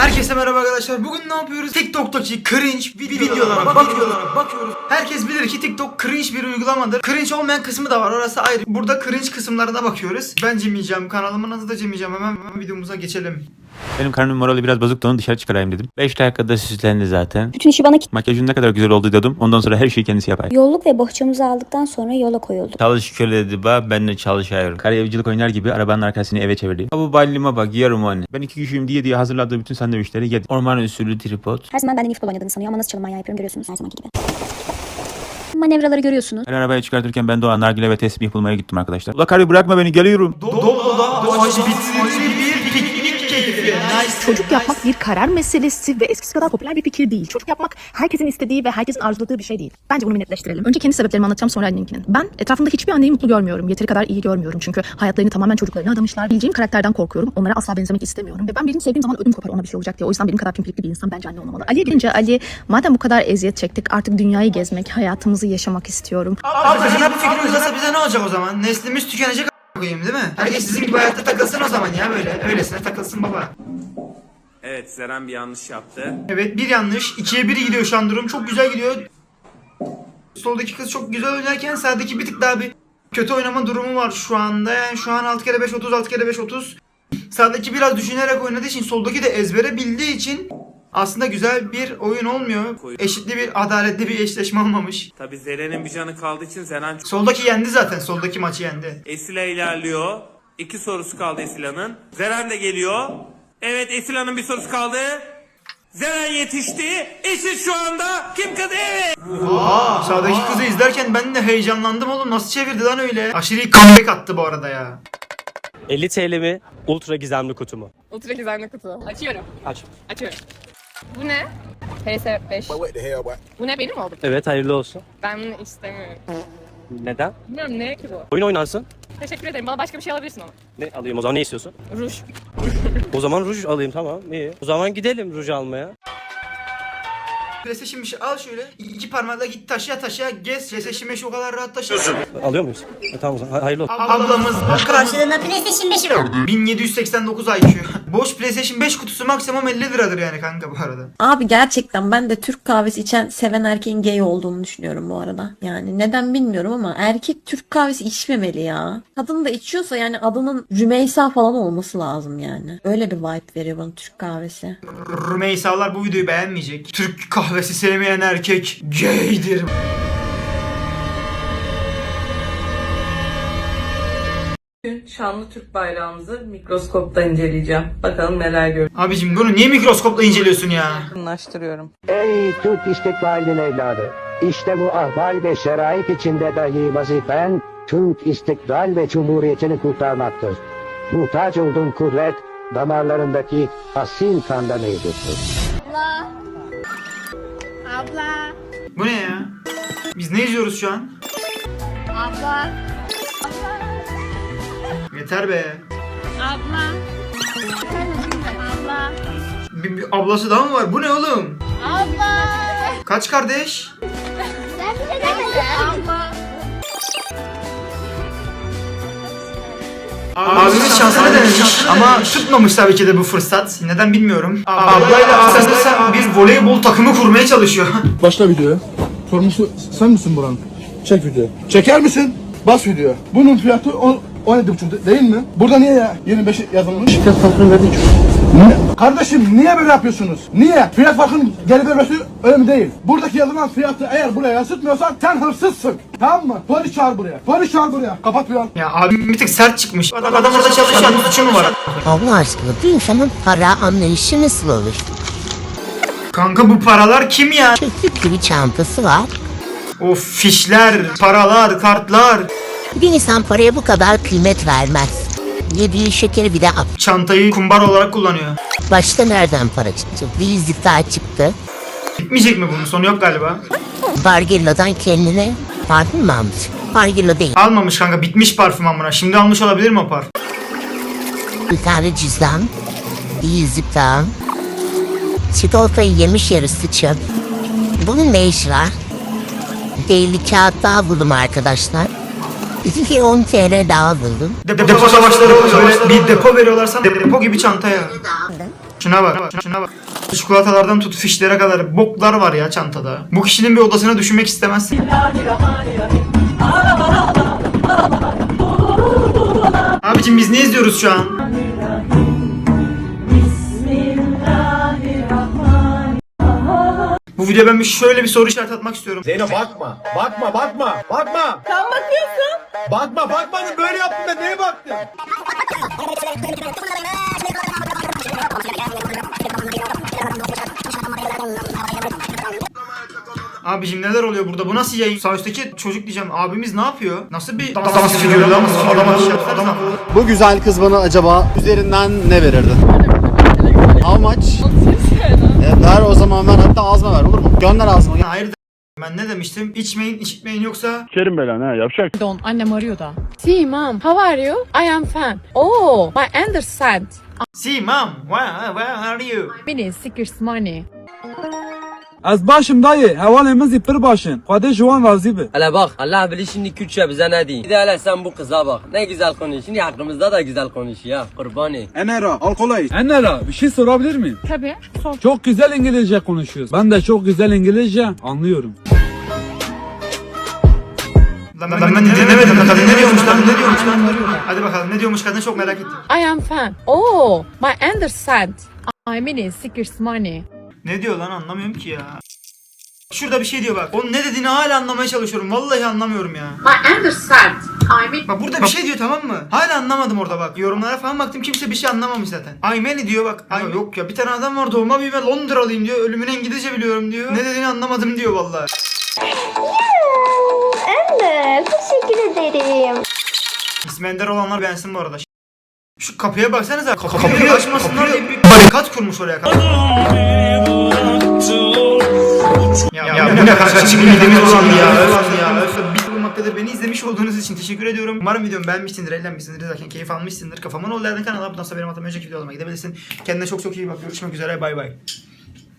Herkese merhaba arkadaşlar. Bugün ne yapıyoruz? TikTok'taki cringe vi- videolara bakıyoruz. bakıyoruz. Herkes bilir ki TikTok cringe bir uygulamadır. Cringe olmayan kısmı da var. Orası ayrı. Burada cringe kısımlarına bakıyoruz. Ben Cem Yiyeceğim. Kanalımın adı da Cem Yiyeceğim. Hemen, hemen videomuza geçelim. Benim karnım morali biraz bozuktu onu dışarı çıkarayım dedim. 5 dakikada süslendi zaten. Bütün işi bana kit- Makyajın ne kadar güzel oldu dedim. Ondan sonra her şeyi kendisi yapar. Yolluk ve bohçamızı aldıktan sonra yola koyulduk. Çalış köle dedi ba ben de çalışıyorum. Karayevcilik oynar gibi arabanın arkasını eve çevirdi. Bu ballime bak yarım onu. Ben iki kişiyim diye diye hazırladığı bütün sandviçleri yedi. Orman usulü tripod. Her zaman benden iyi futbol oynadığını sanıyor ama nasıl çalım yapıyorum görüyorsunuz her zamanki gibi. Manevraları görüyorsunuz. Her arabayı çıkartırken ben de o an nargile ve tesbih bulmaya gittim arkadaşlar. Ula karı bırakma beni geliyorum. Dolu'da boş bitirili bir piknik keyfi. Nice. Çocuk yapmak bir karar meselesi ve eskisi kadar popüler bir fikir değil. Çocuk yapmak herkesin istediği ve herkesin arzuladığı bir şey değil. Bence bunu netleştirelim. Önce kendi sebeplerimi anlatacağım sonra anneninkinin. Ben etrafımda hiçbir anneyi mutlu görmüyorum. Yeteri kadar iyi görmüyorum. Çünkü hayatlarını tamamen çocuklarına adamışlar. Bileceğim karakterden korkuyorum. Onlara asla benzemek istemiyorum. Ve ben birini sevdiğim zaman ödüm kopar ona bir şey olacak diye. O yüzden benim kadar pimpirikli bir insan bence anne olmamalı. Ali'ye gelince Ali madem bu kadar eziyet çektik artık dünyayı gezmek, hayatımızı yaşamak istiyorum. Abi sana bu fikri uygulasa bize ne olacak o zaman? Neslimiz tükenecek koyayım değil mi? Herkes sizin gibi hayatta takılsın o zaman ya böyle. Öylesine takılsın baba. Evet Zeren bir yanlış yaptı. Evet bir yanlış. ikiye bir gidiyor şu an durum. Çok güzel gidiyor. Soldaki kız çok güzel oynarken sağdaki bir tık daha bir kötü oynama durumu var şu anda. Yani şu an 6 kere 5 30 6 kere 5 30. Sağdaki biraz düşünerek oynadığı için soldaki de ezbere bildiği için aslında güzel bir oyun olmuyor. Eşitli bir adaletli bir eşleşme olmamış. Tabi Zeren'in bir canı kaldığı için Zeren çok... Soldaki yendi zaten. Soldaki maçı yendi. Esila ilerliyor. İki sorusu kaldı Esila'nın. Zeren de geliyor. Evet Esila'nın bir sorusu kaldı. Zeren yetişti. Eşit şu anda. Kim kazandı? Evet. Aa, sağdaki kızı izlerken ben de heyecanlandım oğlum. Nasıl çevirdi lan öyle? Aşırı comeback attı bu arada ya. 50 TL mi? Ultra gizemli kutu mu? Ultra gizemli kutu. Açıyorum. Aç. Açıyorum. Bu ne? PS5. Bu ne benim oldu? Evet hayırlı olsun. Ben bunu istemiyorum. Neden? Bilmiyorum ne ki bu? Oyun oynarsın. Teşekkür ederim. Bana başka bir şey alabilirsin ama. Ne alayım o zaman ne istiyorsun? Ruj. O zaman ruj alayım tamam iyi. O zaman gidelim ruj almaya. PlayStation 5'i al şöyle. iki parmakla git taşıya taşıya gez. PlayStation 5'i o kadar rahat taşıyorsun. Alıyor muyuz? E, tamam o zaman hay- hayırlı olsun. Ablamız Karşılığında PlayStation 5 verdi. 1789 IQ. Boş PlayStation 5 kutusu maksimum 50 liradır yani kanka bu arada. Abi gerçekten ben de Türk kahvesi içen seven erkeğin gay olduğunu düşünüyorum bu arada. Yani neden bilmiyorum ama erkek Türk kahvesi içmemeli ya. Kadın da içiyorsa yani adının Rümeysa falan olması lazım yani. Öyle bir vibe veriyor bana Türk kahvesi. Rümeysalar bu videoyu beğenmeyecek. Türk kahvesi sevmeyen erkek gaydir. Bugün şanlı Türk bayrağımızı mikroskopta inceleyeceğim. Bakalım neler görüyorum. Abicim bunu niye mikroskopla inceliyorsun ya? Yakınlaştırıyorum. Ey Türk istikbalinin evladı! İşte bu ahval ve şerait içinde dahi vazifen Türk istiklal ve cumhuriyetini kurtarmaktır. Muhtaç olduğun kuvvet damarlarındaki asil kanda mevcuttur. Abla. Bu ne ya? Biz ne izliyoruz şu an? Abla. Yeter be. Abla. Abla. Bir, bir ablası daha mı var? Bu ne oğlum? Abla. Kaç kardeş? Abla. Abimiz şansını denemiş ama tutmamış tabii ki de bu fırsat. Neden bilmiyorum. Ablayla aslında bir voleybol takımı kurmaya çalışıyor. Başla videoya. Sorumlusu sen misin Buran? Çek video. Çeker misin? Bas video. Bunun fiyatı o 17,5 değil mi? Burada niye ya 25 yazılmış? Fiyat farkını verdik. Ne? Kardeşim niye böyle yapıyorsunuz? Niye? Fiyat farkının geri vermesi önemli değil. Buradaki yazılan fiyatı eğer buraya yansıtmıyorsan sen hırsızsın. Tamam mı? Polis çağır buraya. Polis çağır buraya. Kapat bir an. Ya abim bir tık sert çıkmış. Adam, adam orada çalışıyor. Suçu mu var? Allah aşkına bir insanın para anlayışı nasıl olur? Kanka bu paralar kim ya? Çöplük bir çantası var. O fişler, paralar, kartlar. Bir insan paraya bu kadar kıymet vermez. Yediği şekeri bir de at. Çantayı kumbar olarak kullanıyor. Başta nereden para çıktı? Bir daha çıktı. Bitmeyecek mi bunun? Sonu yok galiba. Bargilla'dan kendine parfüm mü almış? Bargilla değil. Almamış kanka. Bitmiş parfüm amına. Şimdi almış olabilir mi o parfüm? Bir tane cüzdan. Bir yüzük daha. Çikolatayı yemiş yarısı çöp. Bunun ne işi var? Değerli kağıt daha buldum arkadaşlar. 2 10 TL daha buldum. De- depo savaşları böyle bir depo veriyorlar sana. Depo gibi çantaya. Şuna bak, şuna bak. Çikolatalardan tut fişlere kadar boklar var ya çantada. Bu kişinin bir odasına düşünmek istemezsin. Abicim biz ne izliyoruz şu an? Bu videoya ben bir şöyle bir soru işareti atmak istiyorum. Zeynep bakma. Bakma bakma. Bakma. Sen bakıyorsun. Bakma bakmadın böyle yaptın da neye baktın? Abicim neler oluyor burada? Bu nasıl yayın? Sağ üstteki çocuk diyeceğim. Abimiz ne yapıyor? Nasıl bir dans, dans figürü lan? Adama yapsana. Bu güzel kız bana acaba üzerinden ne verirdi? How much? E, ver o zaman ver hatta ağzıma ver olur mu? Gönder ağzıma. Hayır ben ne demiştim? İçmeyin, içmeyin yoksa Kerim belan ha yapacak. Don annem arıyor da. See mom, how are you? I am fine. Oh, my understand. See mom, where, where are you? Beni seekers money. Az başım dayı. Havalimiz ipir başın. Hadi şu an razı be. Hele bak Allah bilir şimdi Kürtçe bize ne diyeyim. Bir de hele sen bu kıza bak. Ne güzel konuşuyor. Şimdi hakkımızda da güzel konuşuyor ya. Kurbanı. Enera, alkolay. Enera, bir şey sorabilir miyim? Tabii. Sor. Çok güzel İngilizce konuşuyorsun. Ben de çok güzel İngilizce anlıyorum. Lan ben, ben, ben dinlemedim. Kadın ne diyormuş lan? Ne diyormuş lan? Hadi bakalım ne diyormuş kadın çok merak ettim. I am fine. Oh, my understand. I mean seekers money. Ne diyor lan anlamıyorum ki ya. Şurada bir şey diyor bak. Onun ne dediğini hala anlamaya çalışıyorum. Vallahi anlamıyorum ya. My understand. I mean Bak burada bir şey diyor tamam mı? Hala anlamadım orada bak. Yorumlara falan baktım kimse bir şey anlamamış zaten. Aymeni diyor bak. Ay yok ya bir tane adam var doğma büyüme Londralıyım diyor. Ölümüne İngilizce biliyorum diyor. Ne dediğini anlamadım diyor vallahi. Evet, teşekkür ederim. İsmi Ender olanlar beğensin bu arada. Şu kapıya baksanıza. Kapıyı, kapıyı açmasınlar diye bir barikat kurmuş oraya kadar. Ya, ya, bu ne çıkın midemiz bulandı ya. Ya. Bir bulunmaktadır. Beni izlemiş olduğunuz için teşekkür ediyorum. Umarım videomu beğenmişsindir, eğlenmişsindir, izlerken keyif almışsındır. Kafamın oğullarının kanala abone olsa benim atıma önceki videolarıma gidebilirsin. Kendine çok çok iyi bak. Görüşmek üzere. Bay bay.